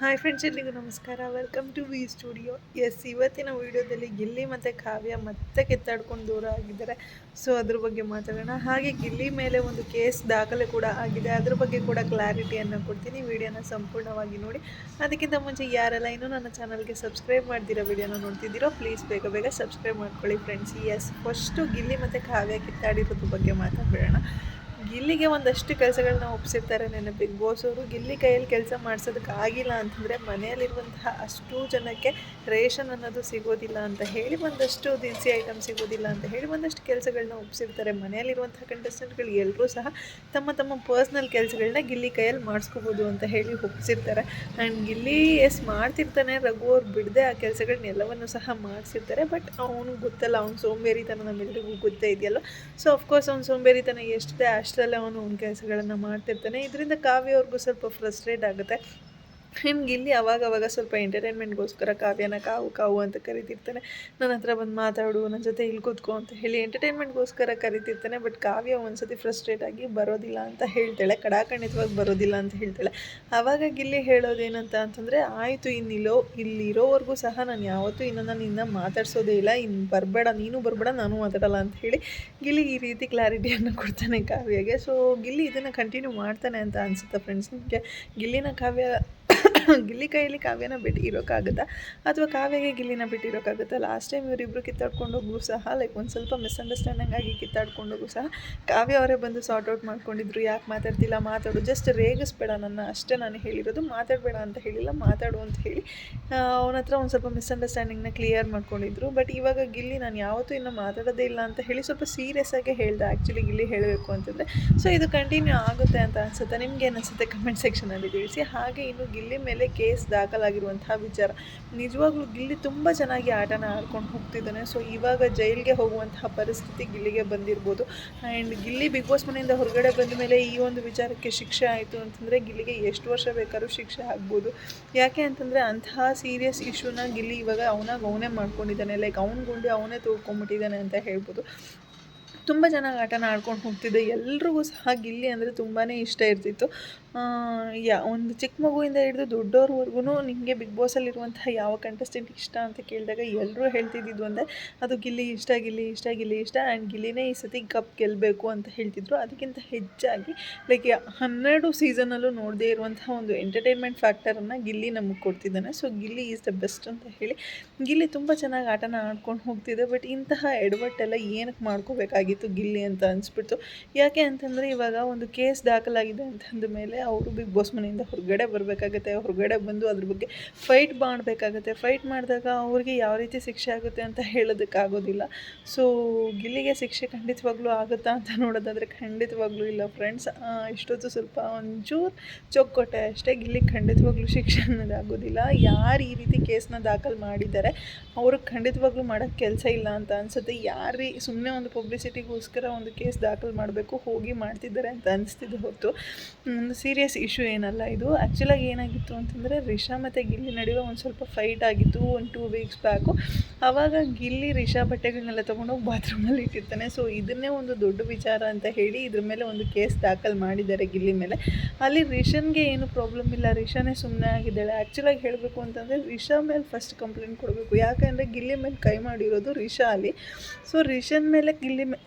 Hi friends ಎಲ್ಲಿಗೂ ನಮಸ್ಕಾರ. Welcome to V studio S ಇವತ್ತಿನ ವಿಡಿಯೋದಲ್ಲಿ ಗಿಲ್ಲಿ ಮತ್ತು ಕಾವ್ಯ ಮತ್ತೆ ಕಿತ್ತಾಡ್ಕೊಂಡು ದೂರ ಆಗಿದ್ದಾರೆ. ಸೊ ಅದ್ರ ಬಗ್ಗೆ ಮಾತಾಡೋಣ. ಹಾಗೆ ಗಿಲ್ಲಿ ಮೇಲೆ ಒಂದು ಕೇಸ್ ದಾಖಲೆ ಕೂಡ ಆಗಿದೆ. ಅದ್ರ ಬಗ್ಗೆ ಕೂಡ ಕ್ಲಾರಿಟಿಯನ್ನು ಕೊಡ್ತೀನಿ. ವಿಡಿಯೋನ ಸಂಪೂರ್ಣವಾಗಿ ನೋಡಿ. ಅದಕ್ಕಿಂತ ಮುಂಚೆ ಯಾರೆಲ್ಲ ಇನ್ನೂ ನನ್ನ ಚಾನಲ್ಗೆ ಸಬ್ಸ್ಕ್ರೈಬ್ ಮಾಡ್ದಿರೋ ವಿಡಿಯೋನ ನೋಡ್ತಿದ್ದೀರೋ ಪ್ಲೀಸ್ ಬೇಗ ಬೇಗ ಸಬ್ಸ್ಕ್ರೈಬ್ ಮಾಡ್ಕೊಳ್ಳಿ ಫ್ರೆಂಡ್ಸ್ ಎಸ್ ಫಸ್ಟು ಗಿಲ್ಲಿ ಮತ್ತು ಕಾವ್ಯ ಕಿತ್ತಾಡಿರೋದ್ರ ಬಗ್ಗೆ ಮಾತಾಡಬೇಡ ಗಿಲ್ಲಿಗೆ ಒಂದಷ್ಟು ಕೆಲಸಗಳನ್ನ ಒಪ್ಪಿಸಿರ್ತಾರೆ ನನ್ನ ಬಿಗ್ ಬಾಸ್ ಅವರು. ಗಿಲ್ಲಿ ಕೈಯಲ್ಲಿ ಕೆಲಸ ಮಾಡಿಸೋದಕ್ಕೆ ಆಗಿಲ್ಲ ಅಂತಂದರೆ ಮನೆಯಲ್ಲಿರುವಂತಹ ಅಷ್ಟು ಜನಕ್ಕೆ ರೇಷನ್ ಅನ್ನೋದು ಸಿಗೋದಿಲ್ಲ ಅಂತ ಹೇಳಿ ಒಂದಷ್ಟು ದಿನಸಿ ಐಟಮ್ ಸಿಗೋದಿಲ್ಲ ಅಂತ ಹೇಳಿ ಒಂದಷ್ಟು ಕೆಲಸಗಳನ್ನ ಒಪ್ಪಿಸಿರ್ತಾರೆ ಮನೆಯಲ್ಲಿರುವಂತಹ ಕಂಟೆಸ್ಟೆಂಟ್ಗಳು ಎಲ್ಲರೂ ಸಹ ತಮ್ಮ ತಮ್ಮ ಪರ್ಸ್ನಲ್ ಕೆಲಸಗಳನ್ನ ಗಿಲ್ಲಿ ಕೈಯಲ್ಲಿ ಮಾಡಿಸ್ಕೋಬೋದು ಅಂತ ಹೇಳಿ ಒಪ್ಪಿಸಿರ್ತಾರೆ ಆ್ಯಂಡ್ ಗಿಲ್ಲಿ ಎಸ್ ಮಾಡ್ತಿರ್ತಾನೆ, ರಘು ಅವ್ರು ಬಿಡದೆ ಆ ಕೆಲಸಗಳನ್ನೆಲ್ಲವನ್ನು ಸಹ ಮಾಡಿಸಿರ್ತಾರೆ. ಬಟ್ ಅವನು ಗೊತ್ತಲ್ಲ, ಅವ್ನು ಸೋಂಬೇರಿತನ ನಮ್ಮೆಲ್ಲರಿಗೂ ಗೊತ್ತೇ ಇದೆಯಲ್ಲ. ಸೊ ಅಫ್ಕೋರ್ಸ್ ಅವ್ನು ಸೋಂಬೇರಿತನ ಎಷ್ಟಿದೆ ಅಷ್ಟರಲ್ಲೇ ಅವನು ಅವ್ನ ಕೆಲಸಗಳನ್ನು ಮಾಡ್ತಿರ್ತಾನೆ. ಇದರಿಂದ ಕಾವ್ಯ ಅವ್ರಿಗೂ ಸ್ವಲ್ಪ ಫ್ರಸ್ಟ್ರೇಟ್ ಆಗುತ್ತೆ. ನಿಮ್ಗೆ ಇಲ್ಲಿ ಅವಾಗ ಅವಾಗ ಸ್ವಲ್ಪ ಎಂಟರ್ಟೈನ್ಮೆಂಟ್ಗೋಸ್ಕರ ಕಾವ್ಯನ ಕಾವು ಕಾವು ಅಂತ ಕರಿತಿರ್ತಾನೆ. ನನ್ನ ಹತ್ರ ಬಂದು ಮಾತಾಡು ನನ್ನ ಜೊತೆ ಇಲ್ಲಿ ಕೂತ್ಕೋ ಅಂತ ಹೇಳಿ ಎಂಟರ್ಟೈನ್ಮೆಂಟ್ಗೋಸ್ಕರ ಕರಿತಿರ್ತಾನೆ. ಬಟ್ ಕಾವ್ಯ ಒಂದ್ಸತಿ ಫ್ರಸ್ಟ್ರೇಟ್ ಆಗಿ ಬರೋದಿಲ್ಲ ಅಂತ ಹೇಳ್ತಾಳೆ. ಕಡಾಖಂಡಿತವಾಗಿ ಬರೋದಿಲ್ಲ ಅಂತ ಹೇಳ್ತಾಳೆ. ಅವಾಗ ಗಿಲ್ಲಿ ಹೇಳೋದೇನಂತ ಅಂತಂದರೆ, ಆಯಿತು ಇನ್ನಿಲ್ಲೋ ಇಲ್ಲಿರೋವರೆಗೂ ಸಹ ನಾನು ಯಾವತ್ತೂ ಇನ್ನೊಂದು ನಾನು ಇನ್ನು ಮಾತಾಡ್ಸೋದೇ ಇಲ್ಲ. ಇನ್ನು ಬರಬೇಡ, ನೀನು ಬರಬೇಡ, ನಾನು ಮಾತಾಡಲ್ಲ ಅಂತ ಹೇಳಿ ಗಿಲ್ಲಿ ಈ ರೀತಿ ಕ್ಲಾರಿಟಿಯನ್ನು ಕೊಡ್ತಾನೆ ಕಾವ್ಯಗೆ. ಸೊ ಗಿಲ್ಲಿ ಇದನ್ನು ಕಂಟಿನ್ಯೂ ಮಾಡ್ತಾನೆ ಅಂತ ಅನಿಸುತ್ತೆ ಫ್ರೆಂಡ್ಸ್ ನಿಮಗೆ? ಗಿಲ್ಲಿನ ಕಾವ್ಯ ಗಿಲ್ಲಿ ಕೈಯಲ್ಲಿ ಕಾವ್ಯನ ಬಿಟ್ಟು ಇರೋಕ್ಕಾಗುತ್ತಾ ಅಥವಾ ಕಾವ್ಯಗೆ ಗಿಲ್ಲಿನ ಬಿಟ್ಟಿರೋಕ್ಕಾಗುತ್ತಾ ಲಾಸ್ಟ್ ಟೈಮ್ ಇವರಿಬ್ಬರು ಕಿತ್ತಾಡ್ಕೊಂಡೋಗ್ರು ಸಹ ಲೈಕ್ ಒಂದು ಸ್ವಲ್ಪ ಮಿಸ್ಅಂಡರ್ಸ್ಟ್ಯಾಂಡಿಂಗ್ ಆಗಿ ಕಿತ್ತಾಡ್ಕೊಂಡೋಗೂ ಸಹ, ಕಾವ್ಯ ಅವರೇ ಬಂದು ಸಾರ್ಟ್ ಔಟ್ ಮಾಡ್ಕೊಂಡಿದ್ರು. ಯಾಕೆ ಮಾತಾಡ್ತಿಲ್ಲ? ಮಾತಾಡು. ಜಸ್ಟ್ ರೇಗಿಸ್ಬೇಡ ನನ್ನ. ಅಷ್ಟೇ ನಾನು ಹೇಳಿರೋದು. ಮಾತಾಡಬೇಡ ಅಂತ ಹೇಳಿಲ್ಲ. ಮಾತಾಡು ಅಂತ ಹೇಳಿ ಅವನ ಹತ್ರ ಒಂದು ಸ್ವಲ್ಪ ಮಿಸ್ಅಂಡರ್ಸ್ಟ್ಯಾಂಡಿಂಗ್ನ ಕ್ಲಿಯರ್ ಮಾಡ್ಕೊಂಡಿದ್ರು. ಬಟ್ ಇವಾಗ ಗಿಲ್ಲಿ ನಾನು ಯಾವತ್ತೂ ಇನ್ನೂ ಮಾತಾಡೋದೇ ಇಲ್ಲ ಅಂತ ಹೇಳಿ ಸ್ವಲ್ಪ ಸೀರಿಯಸ್ ಆಗಿ ಹೇಳ್ದೆ. ಆ್ಯಕ್ಚುಲಿ ಗಿಲ್ಲಿ ಹೇಳಬೇಕು ಅಂತಂದರೆ. ಸೊ ಇದು ಕಂಟಿನ್ಯೂ ಆಗುತ್ತೆ ಅಂತ ಅನಿಸುತ್ತೆ? ನಿಮ್ಗೆ ಏನು ಅನಿಸುತ್ತೆ? ಕಮೆಂಟ್ ಸೆಕ್ಷನಲ್ಲಿ ತಿಳಿಸಿ. ಹಾಗೆ ಇನ್ನು ಗಿಲ್ಲಿ ಮೇಲೆ ಕೇಸ್ ದಾಖಲಾಗಿರುವಂತಹ ವಿಚಾರ. ನಿಜವಾಗ್ಲೂ ಗಿಲ್ಲಿ ತುಂಬ ಚೆನ್ನಾಗಿ ಆಟನ ಆಡ್ಕೊಂಡು ಹೋಗ್ತಿದ್ದಾನೆ. ಸೊ ಇವಾಗ ಜೈಲಿಗೆ ಹೋಗುವಂತಹ ಪರಿಸ್ಥಿತಿ ಗಿಲ್ಲಿಗೆ ಬಂದಿರ್ಬೋದು. ಆ್ಯಂಡ್ ಗಿಲ್ಲಿ ಬಿಗ್ ಬಾಸ್ ಮನೆಯಿಂದ ಹೊರಗಡೆ ಬಂದ ಮೇಲೆ ಈ ಒಂದು ವಿಚಾರಕ್ಕೆ ಶಿಕ್ಷೆ ಆಯಿತು ಅಂತಂದರೆ ಗಿಲ್ಲಿಗೆ ಎಷ್ಟು ವರ್ಷ ಬೇಕಾದ್ರೂ ಶಿಕ್ಷೆ ಆಗ್ಬೋದು. ಯಾಕೆ ಅಂತಂದರೆ ಅಂತಹ ಸೀರಿಯಸ್ ಇಶ್ಯೂನ ಗಿಲ್ಲಿ ಇವಾಗ ಅವನಾಗ ಅವನೇ ಮಾಡ್ಕೊಂಡಿದ್ದಾನೆ. ಲೈಕ್ ಅವ್ನ ಗುಂಡಿ ಅವನೇ ತೋಡ್ಕೊಂಬಿಟ್ಟಿದ್ದಾನೆ ಅಂತ ಹೇಳ್ಬೋದು. ತುಂಬ ಚೆನ್ನಾಗಿ ಆಟನ ಆಡ್ಕೊಂಡು ಹೋಗ್ತಿದ್ದೆ. ಎಲ್ರಿಗೂ ಸಹ ಗಿಲ್ಲಿ ಅಂದರೆ ತುಂಬಾ ಇಷ್ಟ ಇರ್ತಿತ್ತು. ಯಾ, ಒಂದು ಚಿಕ್ಕ ಮಗುವಿಂದ ಹಿಡಿದು ದೊಡ್ಡವ್ರವರೆಗೂ ನಿಮಗೆ ಬಿಗ್ ಬಾಸಲ್ಲಿರುವಂತಹ ಯಾವ ಕಂಟೆಸ್ಟೆಂಟ್ ಇಷ್ಟ ಅಂತ ಕೇಳಿದಾಗ ಎಲ್ಲರೂ ಹೇಳ್ತಿದ್ದಿದ್ದು ಅಂದರೆ ಅದು ಗಿಲ್ಲಿ ಇಷ್ಟ ಗಿಲ್ಲಿ ಇಷ್ಟ ಗಿಲ್ಲಿ ಇಷ್ಟ ಆ್ಯಂಡ್ ಗಿಲ್ಲಿನೇ ಈ ಸತಿ ಕಪ್ ಗೆಲ್ಲಬೇಕು ಅಂತ ಹೇಳ್ತಿದ್ರು. ಅದಕ್ಕಿಂತ ಹೆಚ್ಚಾಗಿ ಲೈಕ್ ಹನ್ನೆರಡು ಸೀಸನಲ್ಲೂ ನೋಡದೇ ಇರುವಂತಹ ಒಂದು ಎಂಟರ್ಟೈನ್ಮೆಂಟ್ ಫ್ಯಾಕ್ಟರನ್ನು ಗಿಲ್ಲಿ ನಮಗೆ ಕೊಡ್ತಿದ್ದಾನೆ. So Gilli is the best ಅಂತ ಹೇಳಿ, ಗಿಲ್ಲಿ ತುಂಬ ಚೆನ್ನಾಗಿ ಆಟನ ಆಡ್ಕೊಂಡು ಹೋಗ್ತಿದೆ. ಬಟ್ ಇಂತಹ ಎಡವಟ್ಟೆಲ್ಲ ಏನಕ್ಕೆ ಮಾಡ್ಕೋಬೇಕಾಗಿತ್ತು ಗಿಲ್ಲಿ ಅಂತ ಅನಿಸ್ಬಿಡ್ತು. ಯಾಕೆ ಅಂತಂದರೆ ಇವಾಗ ಒಂದು ಕೇಸ್ ದಾಖಲಾಗಿದೆ ಅಂತಂದ ಮೇಲೆ ಅವರು ಬಿಗ್ ಬಾಸ್ ಮನೆಯಿಂದ ಹೊರಗಡೆ ಬರಬೇಕಾಗತ್ತೆ, ಹೊರಗಡೆ ಬಂದು ಅದ್ರ ಬಗ್ಗೆ ಫೈಟ್ ಮಾಡಬೇಕಾಗತ್ತೆ. ಫೈಟ್ ಮಾಡಿದಾಗ ಅವ್ರಿಗೆ ಯಾವ ರೀತಿ ಶಿಕ್ಷೆ ಆಗುತ್ತೆ ಅಂತ ಹೇಳೋದಕ್ಕಾಗೋದಿಲ್ಲ. ಸೊ ಗಿಲ್ಲಿಗೆ ಶಿಕ್ಷೆ ಖಂಡಿತವಾಗ್ಲೂ ಆಗುತ್ತಾ ಅಂತ ನೋಡೋದಾದರೆ ಖಂಡಿತವಾಗ್ಲೂ ಇಲ್ಲ ಫ್ರೆಂಡ್ಸ್ ಇಷ್ಟೊತ್ತು ಸ್ವಲ್ಪ ಒಂಚೂರು ಚೊಕ್ಕೊಟ್ಟೆ ಅಷ್ಟೇ ಗಿಲ್ಲಿಗೆ ಖಂಡಿತವಾಗ್ಲೂ ಶಿಕ್ಷೆ ಅನ್ನೋದು ಆಗೋದಿಲ್ಲ ಯಾರು ಈ ರೀತಿ ಕೇಸ್ನ ದಾಖಲು ಮಾಡಿದ್ದಾರೆ, ಅವ್ರಿಗೆ ಖಂಡಿತವಾಗ್ಲೂ ಮಾಡೋಕ್ಕೆ ಕೆಲಸ ಇಲ್ಲ ಅಂತ ಅನ್ಸುತ್ತೆ. ಯಾರೀ ಸುಮ್ಮನೆ ಒಂದು ಪಬ್ಲಿಸಿಟಿಗೋಸ್ಕರ ಒಂದು ಕೇಸ್ ದಾಖಲು ಮಾಡಬೇಕು, ಹೋಗಿ ಮಾಡ್ತಿದ್ದಾರೆ ಅಂತ ಅನಿಸ್ತಿದೆ ಹೊತ್ತು ಒಂದು ಸೀರಿಯಸ್ ಇಶ್ಯೂ ಏನಲ್ಲ ಇದು. ಆ್ಯಕ್ಚುಲಾಗಿ ಏನಾಗಿತ್ತು ಅಂತಂದರೆ, ರಿಷಾ ಮತ್ತು ಗಿಲ್ಲಿ ನಡುವೆ ಒಂದು ಸ್ವಲ್ಪ ಫೈಟ್ ಆಗಿತ್ತು, ಒಂದು ಟೂ ವೀಕ್ಸ್ ಬ್ಯಾಕು ಆವಾಗ ಗಿಲ್ಲಿ ರಿಷಾ ಬಟ್ಟೆಗಳನ್ನೆಲ್ಲ ತೊಗೊಂಡೋಗಿ ಬಾತ್ರೂಮಲ್ಲಿ ಇಟ್ಟಿರ್ತಾನೆ. ಸೊ ಇದನ್ನೇ ಒಂದು ದೊಡ್ಡ ವಿಚಾರ ಅಂತ ಹೇಳಿ ಇದ್ರ ಮೇಲೆ ಒಂದು ಕೇಸ್ ದಾಖಲು ಮಾಡಿದ್ದಾರೆ ಗಿಲ್ಲಿ ಮೇಲೆ. ಅಲ್ಲಿ ರಿಷನ್ಗೆ ಏನು ಪ್ರಾಬ್ಲಮ್ ಇಲ್ಲ. ರಿಷಾನೇ ಸುಮ್ಮನೆ ಆಗಿದ್ದಾಳೆ. ಆ್ಯಕ್ಚುಲಾಗಿ ಹೇಳಬೇಕು ಅಂತಂದರೆ, ರಿಷಾ ಮೇಲೆ ಫಸ್ಟ್ ಕಂಪ್ಲೇಂಟ್ ಕೊಡಬೇಕು. ಯಾಕೆಂದರೆ ಗಿಲ್ಲಿ ಮೇಲೆ ಕೈ ಮಾಡಿರೋದು ರಿಷಾ ಅಲ್ಲಿ. ಸೊ ರಿಷನ್ ಮೇಲೆ ಗಿಲ್ಲಿ ಮೇ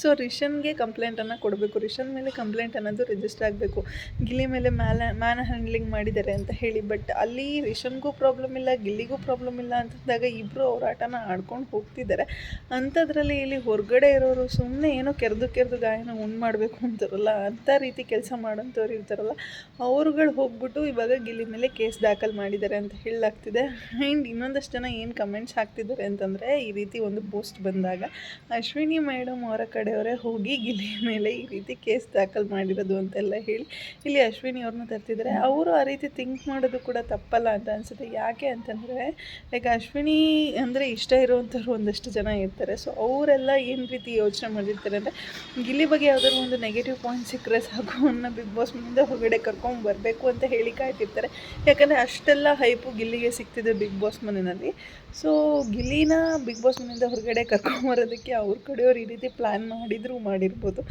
ಸೊ ರಿಷನ್ಗೆ ಕಂಪ್ಲೇಂಟನ್ನು ಕೊಡಬೇಕು. ರಿಷನ್ ಮೇಲೆ ಕಂಪ್ಲೇಂಟ್ ಅನ್ನೋದು ರಿಜಿಸ್ಟರ್ ಆಗಬೇಕು. ಗಿಲ್ಲಿ ಮೇಲೆ ಮ್ಯಾಲ ಮ್ಯಾನ್ ಹ್ಯಾಂಡ್ಲಿಂಗ್ ಮಾಡಿದ್ದಾರೆ ಅಂತ ಹೇಳಿ. ಬಟ್ ಅಲ್ಲಿ ರಿಷನ್ಗೂ ಪ್ರಾಬ್ಲಮ್ ಇಲ್ಲ, ಗಿಲ್ಲಿಗೂ ಪ್ರಾಬ್ಲಮ್ ಇಲ್ಲ ಅಂತಂದಾಗ ಇಬ್ಬರು ಹೋರಾಟನ ಆಡ್ಕೊಂಡು ಹೋಗ್ತಿದ್ದಾರೆ. ಅಂಥದ್ರಲ್ಲಿ ಇಲ್ಲಿ ಹೊರಗಡೆ ಇರೋರು ಸುಮ್ಮನೆ ಏನೋ ಕೆರೆದು ಕೆರೆದು ಗಾಯನ ಉಂಡು ಮಾಡಬೇಕು ಅಂತಾರಲ್ಲ ಅಂಥ ರೀತಿ ಕೆಲಸ ಮಾಡೋಂಥವ್ರು ಇರ್ತಾರಲ್ಲ, ಅವ್ರುಗಳು ಹೋಗ್ಬಿಟ್ಟು ಇವಾಗ ಗಿಲ್ಲಿ ಮೇಲೆ ಕೇಸ್ ದಾಖಲು ಮಾಡಿದ್ದಾರೆ ಅಂತ ಹೇಳಲಾಗ್ತಿದೆ. ಆ್ಯಂಡ್ ಇನ್ನೊಂದಷ್ಟು ಜನ ಏನು ಕಮೆಂಟ್ಸ್ ಹಾಕ್ತಿದ್ದಾರೆ ಅಂತಂದರೆ ಈ ರೀತಿ ಒಂದು ಪೋಸ್ಟ್ ಬಂದಾಗ, ಅಶ್ವಿನಿ ಮೇಡಮ್ ಅವರ ಕಡೆಯವರೇ ಹೋಗಿ ಗಿಲ್ಲಿ ಮೇಲೆ ಈ ರೀತಿ ಕೇಸ್ ದಾಖಲು ಮಾಡಿರೋದು ಅಂತೆಲ್ಲ ಹೇಳಿ ಇಲ್ಲಿ ಅಶ್ವಿನಿ ಅವ್ರನ್ನ ತರ್ತಿದ್ದಾರೆ. ಅವರು ಆ ರೀತಿ ಥಿಂಕ್ ಮಾಡೋದು ಕೂಡ ತಪ್ಪಲ್ಲ ಅಂತ ಅನಿಸುತ್ತೆ. ಯಾಕೆ ಅಂತಂದರೆ ಲೈಕ್ ಅಶ್ವಿನಿ ಅಂದರೆ ಇಷ್ಟ ಇರುವಂಥವ್ರು ಒಂದಷ್ಟು ಜನ ಇರ್ತಾರೆ. ಸೊ ಅವರೆಲ್ಲ ಏನು ರೀತಿ ಯೋಚನೆ ಮಾಡಿರ್ತಾರೆ ಅಂದರೆ, ಗಿಲ್ಲಿ ಬಗ್ಗೆ ಯಾವುದಾದ್ರು ಒಂದು ನೆಗೆಟಿವ್ ಪಾಯಿಂಟ್ ಸಿಕ್ಕರೆ ಸಾಕು. ಅನ್ನ ಬಿಗ್ ಬಾಸ್ ಮುಂದೆ ಹೊರಗಡೆ ಕರ್ಕೊಂಡು ಬರಬೇಕು ಅಂತ ಹೇಳಿ ಕಾಯ್ತಿರ್ತಾರೆ. ಯಾಕಂದರೆ ಅಷ್ಟೆಲ್ಲ ಹೈಪು ಗಿಲ್ಲಿಗೆ ಸಿಗ್ತಿದೆ ಬಿಗ್ ಬಾಸ್ ಮನೆಯಲ್ಲಿ. ಸೊ ಗಿಲ್ಲಿನ ಬಿಗ್ ಬಾಸ್ ಮನೆಯಿಂದ ಹೊರಗಡೆ ಕರ್ಕೊಂಬರೋದಕ್ಕೆ ಅವ್ರ ಕಡೆಯವ್ರು ಈ ರೀತಿ ಪ್ಲ್ಯಾನ್ ಮಾಡಿದರೂ ಮಾಡಿರ್ಬೋದು.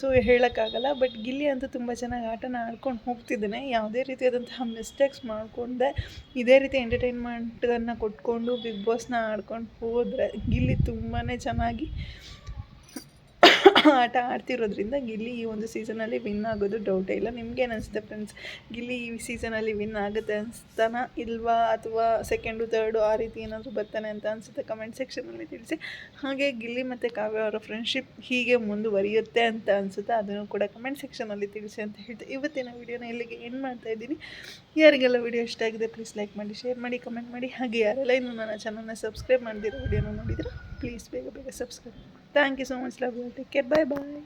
ಸೊ ಹೇಳೋಕ್ಕಾಗಲ್ಲ ಬಟ್ ಗಿಲ್ಲಿ ಅಂತೂ ತುಂಬ ಚೆನ್ನಾಗಿ ಆಟನ ಆಡ್ಕೊಂಡು ಹೋಗ್ತಿದ್ದಾನೆ. ಯಾವುದೇ ರೀತಿಯಾದಂತಹ ಮಿಸ್ಟೇಕ್ಸ್ ಮಾಡಿಕೊಂಡೆ, ಇದೇ ರೀತಿ ಎಂಟರ್ಟೈನ್ಮೆಂಟನ್ನು ಕೊಟ್ಕೊಂಡು ಬಿಗ್ ಬಾಸ್ನ ಆಡ್ಕೊಂಡು ಹೋದರೆ ಗಿಲ್ಲಿ ತುಂಬಾ ಚೆನ್ನಾಗಿ ಆಟ ಆಡ್ತಿರೋದ್ರಿಂದ ಗಿಲ್ಲಿ ಈ ಒಂದು ಸೀಸನಲ್ಲಿ ವಿನ್ ಆಗೋದು ಡೌಟೇ ಇಲ್ಲ. ನಿಮ್ಗೇನು ಅನಿಸುತ್ತೆ ಫ್ರೆಂಡ್ಸ್ ಗಿಲ್ಲಿ ಈ ಸೀಸನಲ್ಲಿ ವಿನ್ ಆಗುತ್ತೆ ಅನಿಸ್ತಾನ ಇಲ್ವಾ? ಅಥವಾ ಸೆಕೆಂಡು ತರ್ಡು ಆ ರೀತಿ ಏನಾದರೂ ಬರ್ತಾನೆ ಅಂತ ಅನಿಸುತ್ತೆ? ಕಮೆಂಟ್ ಸೆಕ್ಷನಲ್ಲಿ ತಿಳಿಸಿ. ಹಾಗೆ ಗಿಲ್ಲಿ ಮತ್ತು ಕಾವ್ಯ ಅವರ ಫ್ರೆಂಡ್ಶಿಪ್ ಹೀಗೆ ಮುಂದುವರಿಯುತ್ತೆ ಅಂತ ಅನಿಸುತ್ತೆ. ಅದನ್ನು ಕೂಡ ಕಮೆಂಟ್ ಸೆಕ್ಷನಲ್ಲಿ ತಿಳಿಸಿ ಅಂತ ಹೇಳ್ತೆ ಇವತ್ತಿನ ವೀಡಿಯೋನ ಇಲ್ಲಿಗೆ ಏನು ಮಾಡ್ತಾ ಇದ್ದೀನಿ. ಯಾರಿಗೆಲ್ಲ ವಿಡಿಯೋ ಇಷ್ಟ ಆಗಿದೆ ಪ್ಲೀಸ್ ಲೈಕ್ ಮಾಡಿ ಶೇರ್ ಮಾಡಿ ಕಮೆಂಟ್ ಮಾಡಿ. ಹಾಗೆ ಯಾರೆಲ್ಲ ಇನ್ನೂ ನನ್ನ ಚಾನಲ್ನ ಸಬ್ಸ್ಕ್ರೈಬ್ ಮಾಡಿದಿರೋ ವಿಡಿಯೋನ ನೋಡಿದ್ರೆ ಪ್ಲೀಸ್ ಬೇಗ ಬೇಗ subscribe Thank you so much, love. You. Take care. Bye bye.